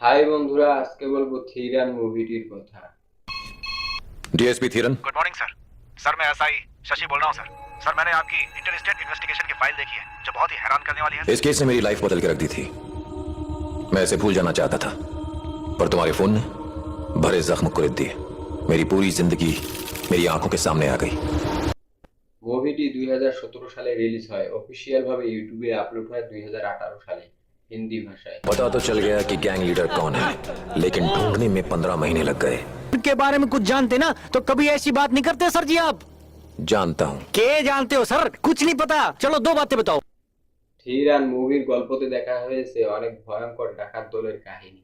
High বন্ধুরা আজকে বলবো থিরান মুভিটির কথা DSP Theeran good morning sir sir मैं एसआई शशि बोल रहा हूँ सर सर मैंने आपकी इंटर स्टेट इन्वेस्टिगेशन की फाइल देखी है जो बहुत ही हैरान करने वाली है इस केस ने मेरी लाइफ बदल के रख दी थी मैं इसे भूल जाना चाहता था पर तुम्हारे फोन ने भरे जख्म कुरेद दिए मेरी पूरी जिंदगी मेरी आंखों के सामने आ गई মুভিটি দুই সালে রিলিজ হয় অফিসিয়াল ভাবে ইউটিউবে আপলোড হয় দুই সালে হিন্দি ভাষায় पता तो चल गया कि गैंग लीडर कौन है लेकिन ढूंढने में पंद्रह महीने लग गए के बारे में कुछ जानते ना तो कभी ऐसी बात नहीं करते सर जी आप जानता हूँ के जानते हो सर कुछ नहीं पता चलो दो बातें बताओ থিরান মুভির গল্পতে দেখা হয়েছে অনেক ভয়ঙ্কর ডাকাত দলের কাহিনী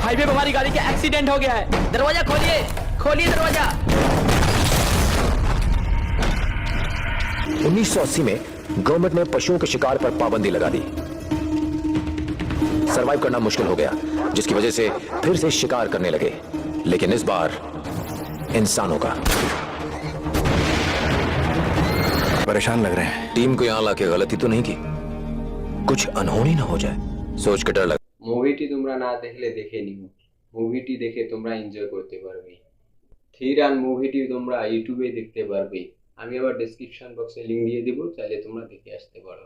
हाईवे पर हमारी गाड़ी का एक्सीडेंट हो गया है दरवाजा खोलिए खोलिए दरवाजा 1980 में गवर्नमेंट ने पशुओं के शिकार पर पाबंदी लगा दी सरवाइव करना मुश्किल हो गया जिसकी वजह से फिर से शिकार करने लगे लेकिन इस बार इंसानों का परेशान लग रहे हैं टीम को यहां लाके गलती तो नहीं की कुछ अनहोनी ना हो जाए सोच के डर लगा মুভিটি তোমরা না দেখলে দেখে নিও মুভিটি দেখে তোমরা এনজয় করতে পারবে থিরান মুভিটি তোমরা ইউটিউবে দেখতে পারবে আমি আবার ডেসক্রিপশন বক্সে লিঙ্ক দিয়ে দিব চাইলে তোমরা দেখে আসতে পারো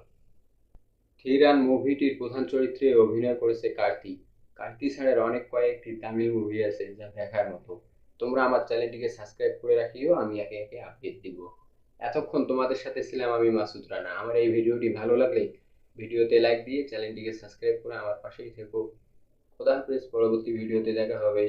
থিরান মুভিটির প্রধান চরিত্রে অভিনয় করেছে কার্তি। কার্তি স্যারের অনেক কয়েকটি তামিল মুভি আছে যা দেখার মতো। তোমরা আমার চ্যানেলটিকে সাবস্ক্রাইব করে রাখিও, আমি একে একে আপডেট দিব। এতক্ষণ তোমাদের সাথে ছিলাম আমি মাসুদ রানা। আমার এই ভিডিওটি ভালো লাগলে ভিডিওতে লাইক দিয়ে চ্যানেলটিকে সাবস্ক্রাইব করে আমার পাশেই থেকো। খোদা হাফেজ পরবর্তী ভিডিওতে দেখা হবে।